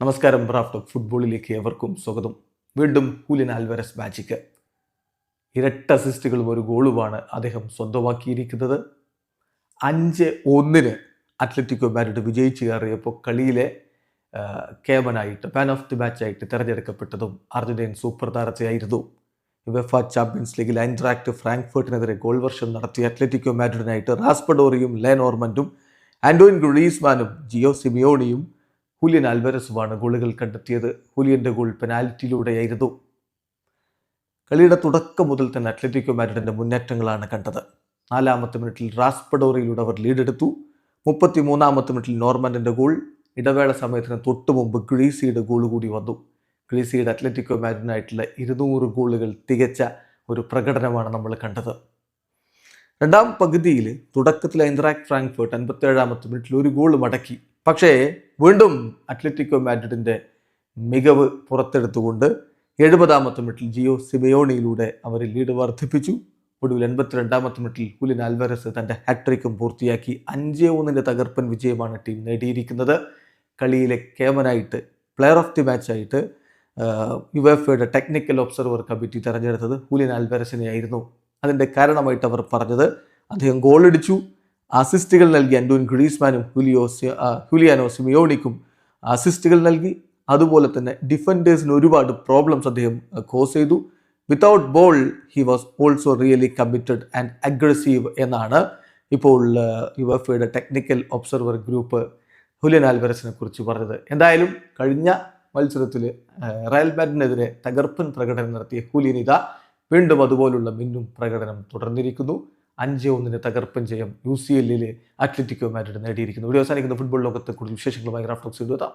നമസ്കാരം റാഫ്റ്റ് ഫുട്ബോളിലേക്ക് എവർക്കും സ്വാഗതം. വീണ്ടും ഹൂലിൻ ആൽവരസ് മാജിക്ക് ഇരട്ട അസിസ്റ്റുകളും ഒരു ഗോളുമാണ് അദ്ദേഹം സ്വന്തമാക്കിയിരിക്കുന്നത്. അഞ്ച് ഒന്നിന് അത്ലറ്റിക്കോ മാരിഡ് വിജയിച്ചു കയറിയപ്പോൾ കളിയിലെ കേമനായിട്ട് മാൻ ഓഫ് ദി മാച്ചായിട്ട് തിരഞ്ഞെടുക്കപ്പെട്ടതും അർജന്റീൻ സൂപ്പർ താരത്തെയായിരുന്നു. വെഫ ചാമ്പ്യൻസ് ലീഗിൽ ഐൻട്രാക്ട് ഫ്രാങ്ക്ഫർട്ടിനെതിരെ ഗോൾ വർഷം നടത്തിയ അത്ലറ്റിക്കോ മാഡ്രിഡിനായിട്ട് റാസ്പഡോറിയും ലെനോർമന്റും ആൻഡോയിൻ ഗ്രീസ്മാനും ജിയോ സിമിയോണിയും ഹുലിയൻ ആൽവരസുമാണ് ഗോളുകൾ കണ്ടെത്തിയത്. ഹുലിയന്റെ ഗോൾ പെനാൽറ്റിയിലൂടെയായിരുന്നു. കളിയുടെ തുടക്കം മുതൽ തന്നെ അത്ലറ്റിക്കോ മാരിഡിന്റെ മുന്നേറ്റങ്ങളാണ് കണ്ടത്. നാലാമത്തെ മിനിറ്റിൽ റാസ്പഡോറിയിലൂടെ അവർ ലീഡെടുത്തു. മുപ്പത്തി മൂന്നാമത്തെ മിനിറ്റിൽ നോർമൻഡിന്റെ ഗോൾ. ഇടവേള സമയത്തിന് തൊട്ടു മുമ്പ് ഗ്രീസിയുടെ ഗോൾ കൂടി വന്നു. ഗ്രീസിയുടെ അത്ലറ്റിക്കോ മാരിഡിനായിട്ടുള്ള ഇരുന്നൂറ് ഗോളുകൾ തികച്ച ഒരു പ്രകടനമാണ് നമ്മൾ കണ്ടത്. രണ്ടാം പകുതിയിൽ തുടക്കത്തിൽ ഐന്ദ്രാക് ഫ്രാങ്ക്ഫർട്ട് അൻപത്തേഴാമത്തെ മിനിറ്റിൽ ഒരു ഗോൾ മടക്കി പക്ഷേ വീണ്ടും അത്ലറ്റിക്കോ മാഡ്രിഡിന്റെ മികവ് പുറത്തെടുത്തുകൊണ്ട് എഴുപതാമത്തെ മിനിറ്റിൽ ജിയോ സിബയോണിയിലൂടെ അവർ ലീഡ് വർദ്ധിപ്പിച്ചു. ഒടുവിൽ എൺപത്തിരണ്ടാമത്തെ മിനിറ്റിൽ ഹുലിൻ ആൽവരസ് തന്റെ ഹാട്രിക്കും പൂർത്തിയാക്കി അഞ്ച് ഒന്നിന്റെ തകർപ്പൻ വിജയമാണ് ടീം നേടിയിരിക്കുന്നത്. കളിയിലെ കേമനായിട്ട് പ്ലെയർ ഓഫ് ദി മാച്ചായിട്ട് യുഎഫയുടെ ടെക്നിക്കൽ ഒബ്സർവർ കമ്മിറ്റി തെരഞ്ഞെടുത്തത് ഹുലിൻ ആൽവരസിനെയായിരുന്നു. അതിന്റെ കാരണമായിട്ട് അവർ പറഞ്ഞത് അദ്ദേഹം ഗോളടിച്ചു അസിസ്റ്റുകൾ നൽകി അൻഡോൻ ഗ്രീസ്മാനും ഹുലിയോ ഹുലിയാനോ സിമിയോണിക്കും അസിസ്റ്റുകൾ നൽകി. അതുപോലെ തന്നെ ഡിഫൻഡേഴ്സിന് ഒരുപാട് പ്രോബ്ലംസ് അദ്ദേഹം കോസ് ചെയ്തു. Without ball he was also really committed and aggressive എന്നാണ് ഇപ്പോൾ യുഎഫയുടെ ടെക്നിക്കൽ ഒബ്സർവർ ഗ്രൂപ്പ് ഹുലിയൻ ആൽവരസിനെ കുറിച്ച് പറഞ്ഞത്. എന്തായാലും കഴിഞ്ഞ മത്സരത്തിൽ റയൽ ബാറ്റിനെതിരെ തകർപ്പൻ പ്രകടനം നടത്തിയ ഹുലിയൻ വീണ്ടും അതുപോലുള്ള മിന്നും പ്രകടനം തുടർന്നിരിക്കുന്നു. അഞ്ച് ഒന്നിന് തകർപ്പൻ ജയം യു സി എല്ലിലെ അത്ലറ്റിക്കോ മാഡ്രിഡ് നേടിയിരിക്കുന്നു. വീഡിയോ അവസാനിക്കുന്ന. ഫുട്ബോൾ ലോകത്തെ കൂടുതൽ വിശേഷങ്ങളുമായി ഗ്രാഫ്റ്റോക്സ് എഴുതാം